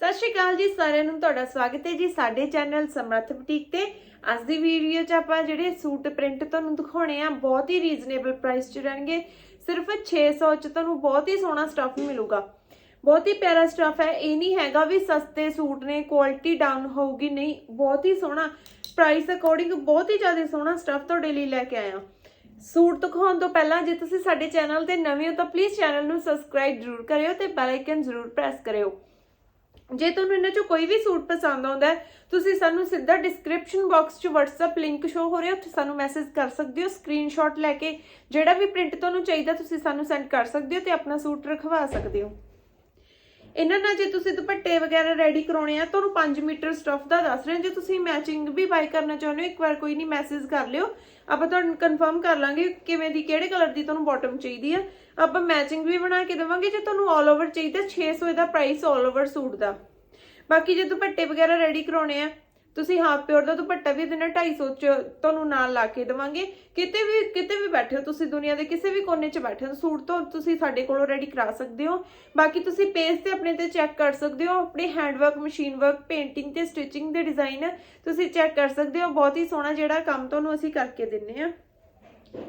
ਸਤਿ ਸ਼੍ਰੀ ਅਕਾਲ ਜੀ, ਸਾਰਿਆਂ ਨੂੰ ਤੁਹਾਡਾ ਸਵਾਗਤ ਹੈ ਜੀ ਸਾਡੇ ਚੈਨਲ ਸਮਰੱਥ ਬੁਟੀਕ ਤੇ। ਅੱਜ ਦੀ ਵੀਡੀਓ 'ਚ ਆਪਾਂ ਜਿਹੜੇ ਸੂਟ ਪ੍ਰਿੰਟ ਤੁਹਾਨੂੰ ਦਿਖਾਉਣੇ ਆ, ਬਹੁਤ ਹੀ ਰੀਜ਼ਨੇਬਲ ਪ੍ਰਾਈਸ 'ਚ ਰਹਿਣਗੇ। ਸਿਰਫ 600 'ਚ ਤੁਹਾਨੂੰ ਬਹੁਤ ਹੀ ਸੋਹਣਾ ਸਟੱਫ ਮਿਲੂਗਾ। ਬਹੁਤ ਹੀ ਪਿਆਰਾ ਸਟੱਫ ਹੈ, ਇਹ ਨਹੀਂ ਹੈਗਾ ਵੀ ਸਸਤੇ ਸੂਟ ਨੇ ਕੁਆਲਿਟੀ ਡਾਊਨ ਹੋਊਗੀ, ਨਹੀਂ, ਬਹੁਤ ਹੀ ਸੋਹਣਾ। ਪ੍ਰਾਈਸ ਅਕੋਰਡਿੰਗ ਬਹੁਤ ਹੀ ਜ਼ਿਆਦਾ ਸੋਹਣਾ ਸਟੱਫ ਤੁਹਾਡੇ ਲਈ ਲੈ ਕੇ ਆਇਆ ਸੂਟ ਦਿਖਾਉਣ ਤੋਂ ਪਹਿਲਾਂ ਜੇ ਤੁਸੀਂ ਸਾਡੇ ਚੈਨਲ ਤੇ ਨਵੇਂ ਹੋ ਤਾਂ ਪਲੀਜ਼ ਚੈਨਲ ਨੂੰ ਸਬਸਕ੍ਰਾਈਬ ਜ਼ਰੂਰ ਕਰਿਓ ਤੇ ਬੈਲ ਆਈਕਨ ਜ਼ਰੂਰ ਪ੍ਰੈਸ ਕਰਿਓ। ਜੇ ਤੁਹਾਨੂੰ ਇਹਨਾਂ ਚੋਂ ਕੋਈ ਵੀ ਸੂਟ ਪਸੰਦ ਆਉਂਦਾ ਹੈ, ਤੁਸੀਂ ਸਾਨੂੰ ਸਿੱਧਾ ਡਿਸਕ੍ਰਿਪਸ਼ਨ ਬਾਕਸ 'ਚ WhatsApp ਲਿੰਕ ਸ਼ੋ ਹੋ ਰਿਹਾ, ਉੱਥੇ ਸਾਨੂੰ ਮੈਸੇਜ ਕਰ ਸਕਦੇ ਹੋ ਸਕਰੀਨਸ਼ਾਟ ਲੈ ਕੇ ਜਿਹੜਾ ਵੀ ਪ੍ਰਿੰਟ ਤੁਹਾਨੂੰ ਚਾਹੀਦਾ, ਤੁਸੀਂ ਸਾਨੂੰ ਸੈਂਡ ਕਰ ਸਕਦੇ ਹੋ ਤੇ ਆਪਣਾ ਸੂਟ ਰਖਵਾ ਸਕਦੇ ਹੋ। ਇਹਨਾਂ ਨਾਲ ਜੇ ਤੁਸੀਂ ਦੁਪੱਟੇ ਵਗੈਰਾ ਰੈਡੀ ਕਰਾਉਣੇ ਆ, ਤੁਹਾਨੂੰ 5 ਮੀਟਰ ਸਟਫ ਦਾ ਦੱਸ ਰਹੇ ਹਾਂ। ਜੇ ਤੁਸੀਂ ਮੈਚਿੰਗ ਵੀ ਬਾਈ ਕਰਨਾ ਚਾਹੁੰਦੇ ਹੋ, ਇੱਕ ਵਾਰ ਕੋਈ ਨਹੀਂ ਮੈਸੇਜ ਕਰ ਲਿਓ। ਆਪਾਂ ਤੁਹਾਨੂੰ ਕਨਫਰਮ ਕਰ ਲਾਂਗੇ ਕਿਵੇਂ ਦੀ, ਕਿਹੜੇ ਕਲਰ ਦੀ ਤੁਹਾਨੂੰ ਬਾਟਮ ਚਾਹੀਦੀ ਆ। ਆਪਾਂ ਮੈਚਿੰਗ ਵੀ ਬਣਾ ਕੇ ਦੇਵਾਂਗੇ, ਜੇ ਤੁਹਾਨੂੰ 올 ਓਵਰ ਚਾਹੀਦਾ 600 ਦਾ ਪ੍ਰਾਈਸ 올 ਓਵਰ ਸੂਟ ਦਾ। ਬਾਕੀ ਜੇ ਦੁਪੱਟੇ ਵਗੈਰਾ ਰੈਡੀ ਕਰਾਉਣੇ ਆ ਤੁਸੀਂ ਹਾਫ ਪਿਓਰ ਦਾ ਦੁਪੱਟਾ ਵੀ ਦੇਣਾ 250 ਚ ਤੁਹਾਨੂੰ ਨਾਲ ਲਾ ਕੇ ਦੇਵਾਂਗੇ। ਕਿਤੇ ਵੀ ਕਿਤੇ ਵੀ ਬੈਠੇ ਹੋ ਤੁਸੀਂ ਦੁਨੀਆ ਦੇ ਕਿਸੇ ਵੀ ਕੋਨੇ 'ਚ ਬੈਠੇ ਹੋ, ਸੂਟ ਤੋਂ ਤੁਸੀਂ ਸਾਡੇ ਕੋਲੋਂ ਰੈਡੀ ਕਰਾ ਸਕਦੇ ਹੋ। ਬਾਕੀ ਤੁਸੀਂ ਪੇਜ ਤੇ ਆਪਣੇ ਤੇ ਚੈੱਕ ਕਰ ਸਕਦੇ ਹੋ, ਆਪਣੇ ਹੈਂਡਵਰਕ ਮਸ਼ੀਨ ਵਰਕ ਪੇਂਟਿੰਗ ਤੇ ਸਟਿਚਿੰਗ ਦੇ ਡਿਜ਼ਾਈਨ ਤੁਸੀਂ ਚੈੱਕ ਕਰ ਸਕਦੇ ਹੋ। ਬਹੁਤ ਹੀ ਸੋਹਣਾ ਜਿਹੜਾ ਕੰਮ ਤੁਹਾਨੂੰ ਅਸੀਂ ਕਰਕੇ ਦਿੰਨੇ ਆ।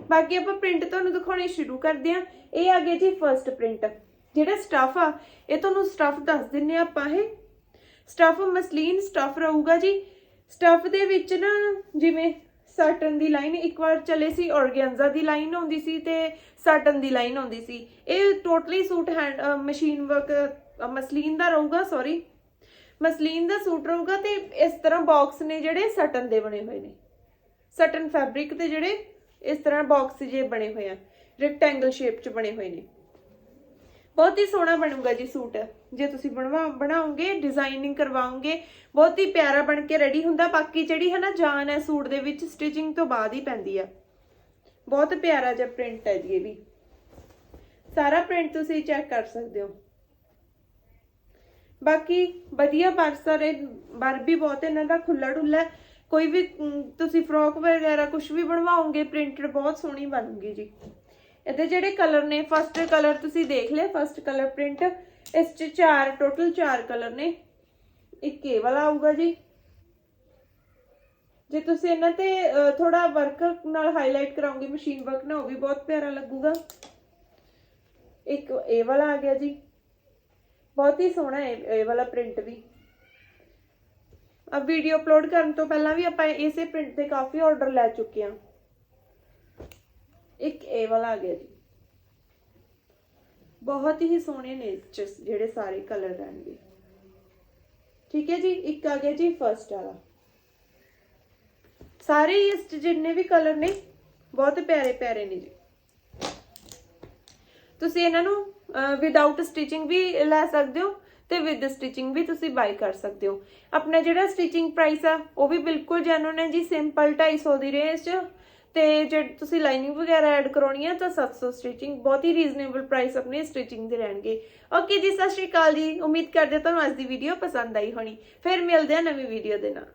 ਬਾਕੀ ਆਪਾਂ ਪ੍ਰਿੰਟ ਤੁਹਾਨੂੰ ਦਿਖਾਉਣੇ ਸ਼ੁਰੂ ਕਰਦੇ ਆ ਇਹ ਆ ਗਿਆ ਜੀ ਫਰਸਟ ਪ੍ਰਿੰਟ ਜਿਹੜਾ ਸਟਫ ਆ, ਇਹ ਤੁਹਾਨੂੰ ਸਟਫ ਦੱਸ ਦਿੰਨੇ ਆਪਾਂ ਇਹ। ਸਟਫ ਮਸਲੀਨ ਸਟਫ ਰਹੂਗਾ ਜੀ। ਸਟਫ ਦੇ ਵਿੱਚ ਨਾ ਜਿਵੇਂ ਸਾਟਨ ਦੀ ਲਾਈਨ ਇੱਕ ਵਾਰ ਚੱਲੇ ਸੀ ਔਰਗੈਂਜ਼ਾ ਦੀ ਲਾਈਨ ਆਉਂਦੀ ਸੀ ਤੇ ਸਾਟਨ ਦੀ ਲਾਈਨ ਆਉਂਦੀ ਸੀ। ਇਹ totally suit hand machine work muslin ਦਾ ਰਹੂਗਾ ਸੌਰੀ ਮਸਲੀਨ ਦਾ ਸੂਟ ਰਹੂਗਾ ਤੇ ਇਸ ਤਰ੍ਹਾਂ ਬਾਕਸ ਨੇ ਜਿਹੜੇ ਸਟਨ ਦੇ ਬਣੇ ਹੋਏ ਨੇ। ਸਟਨ ਫੈਬਰਿਕ ਤੇ ਜਿਹੜੇ ਇਸ ਤਰ੍ਹਾਂ ਬਾਕਸ ਜੇ ਬਣੇ ਹੋਏ ਆ ਰੈਕਟੈਂਗਲ ਸ਼ੇਪ ਚ ਬਣੇ ਹੋਏ ਨੇ। ਬਹੁਤ ਹੀ ਸੋਹਣਾ ਬਣੂਗਾ ਜੀ ਸੂਟ। ਜੇ ਤੁਸੀਂ ਬਣਵਾ, ਬਣਾਓਗੇ ਡਿਜ਼ਾਈਨਿੰਗ ਕਰਵਾਓਗੇ, ਬਹੁਤ ਹੀ ਪਿਆਰਾ ਬਣ ਕੇ ਰੈਡੀ ਹੁੰਦਾ। ਬਾਕੀ ਜਿਹੜੀ ਹੈ ਨਾ ਜਾਨ ਹੈ ਸੂਟ ਦੇ ਵਿੱਚ ਸਟਿਚਿੰਗ ਤੋਂ ਬਾਅਦ ਹੀ ਪੈਂਦੀ ਆ। ਬਹੁਤ ਪਿਆਰਾ ਜਿਹਾ ਪ੍ਰਿੰਟ ਹੈ ਜੀ ਇਹ ਵੀ। ਸਾਰਾ ਪ੍ਰਿੰਟ ਤੁਸੀਂ ਚੈੱਕ ਕਰ ਸਕਦੇ ਹੋ। ਬਾਕੀ ਵਧੀਆ ਪਰਸਰ ਹੈ ਬਰ ਵੀ ਬਹੁਤ ਇਹਨਾਂ ਦਾ ਖੁੱਲਾ ਡੁੱਲਾ ਹੈ। ਕੋਈ ਵੀ ਤੁਸੀਂ ਫਰੋਕ ਵਗੈਰਾ ਕੁਝ ਵੀ ਬਣਵਾਓਗੇ ਪ੍ਰਿੰਟਡ ਬਹੁਤ ਸੋਹਣੀ ਬਣੂਗੀ ਜੀ। ਇਹਦੇ ਜਿਹੜੇ ਕਲਰ ਨੇ ਫਸਟ ਕਲਰ ਤੁਸੀਂ ਦੇਖ ਲਿਆ ਫਸਟ ਕਲਰ ਪ੍ਰਿੰਟ ਇਸ ਚ ਚਾਰ ਟੋਟਲ ਚਾਰ ਕਲਰ ਨੇ। ਇੱਕ ਇਹ ਵਾਲਾ ਆਊਗਾ ਜੀ। ਜੇ ਤੁਸੀਂ ਇਹਨਾਂ ਤੇ ਥੋੜਾ ਵਰਕ ਨਾਲ ਹਾਈਲਾਈਟ ਕਰਾਉਂਗੇ ਮਸ਼ੀਨ ਵਰਕ ਨਾਲ, ਉਹ ਵੀ ਬਹੁਤ ਪਿਆਰਾ ਲੱਗੂਗਾ। ਇੱਕ ਇਹ ਵਾਲਾ ਆ ਗਿਆ ਜੀ। ਬਹੁਤ ਹੀ ਸੋਹਣਾ ਹੈ ਇਹ ਵਾਲਾ ਪ੍ਰਿੰਟ ਵੀ। ਅਬ ਵੀਡੀਓ ਅਪਲੋਡ ਕਰਨ ਤੋਂ ਪਹਿਲਾਂ ਵੀ ਆਪਾਂ ਇਸੇ ਪ੍ਰਿੰਟ ਦੇ ਕਾਫੀ ਆਰਡਰ ਲੈ ਚੁੱਕੇ ਆ ਇੱਕ ਇਹ ਵਾਲਾ ਆ ਗਿਆ ਜੀ। ਬਹੁਤ ਹੀ ਸੋਹਣੇ ਨੇ ਇਸ ਜਿਹੜੇ ਸਾਰੇ ਕਲਰ ਰਹਿਣਗੇ। ਠੀਕ ਹੈ ਜੀ, ਇੱਕ ਆ ਗਿਆ ਜੀ ਫਰਸਟ ਵਾਲਾ। ਸਾਰੇ ਹੀ ਇਸ ਜਿੰਨੇ ਵੀ ਕਲਰ ਨੇ, ਬਹੁਤ ਪਿਆਰੇ ਪਿਆਰੇ ਨੇ ਜੀ। ਤੁਸੀਂ ਇਹਨਾਂ ਨੂੰ ਵਿਦਆਊਟ ਸਟਿਚਿੰਗ ਵੀ ਲੈ ਸਕਦੇ ਹੋ ਤੇ ਵਿਦ ਸਟਿਚਿੰਗ ਵੀ ਤੁਸੀਂ ਬਾਈ ਕਰ ਸਕਦੇ ਹੋ। ਆਪਣਾ ਜਿਹੜਾ ਸਟਿਚਿੰਗ ਪ੍ਰਾਈਸ ਆ, ਉਹ ਵੀ ਬਿਲਕੁਲ ਜੈਨੂਨ ਹੈ ਜੀ ਸਿੰਪਲ 250 ਦੀ ਰੇਂਜ 'ਚ ਤੇ ਜੇ ਤੁਸੀਂ ਲਾਈਨਿੰਗ ਵਗੈਰਾ ਐਡ ਕਰਾਉਣੀ ਹੈ ਤਾਂ 700 ਸਟਿਚਿੰਗ ਬਹੁਤ ਹੀ ਰੀਜ਼ਨੇਬਲ ਪ੍ਰਾਈਸ ਆਪਣੇ ਸਟਿਚਿੰਗ ਦੇ ਰਹਿਣਗੇ। ਓਕੇ ਜੀ, ਸਤਿ ਸ਼੍ਰੀ ਅਕਾਲ ਜੀ। ਉਮੀਦ ਕਰਦੇ ਤੁਹਾਨੂੰ ਅੱਜ ਦੀ ਵੀਡੀਓ ਪਸੰਦ ਆਈ ਹੋਣੀ। ਫਿਰ ਮਿਲਦੇ ਆ ਨਵੀਂ ਵੀਡੀਓ ਦੇ ਨਾਲ।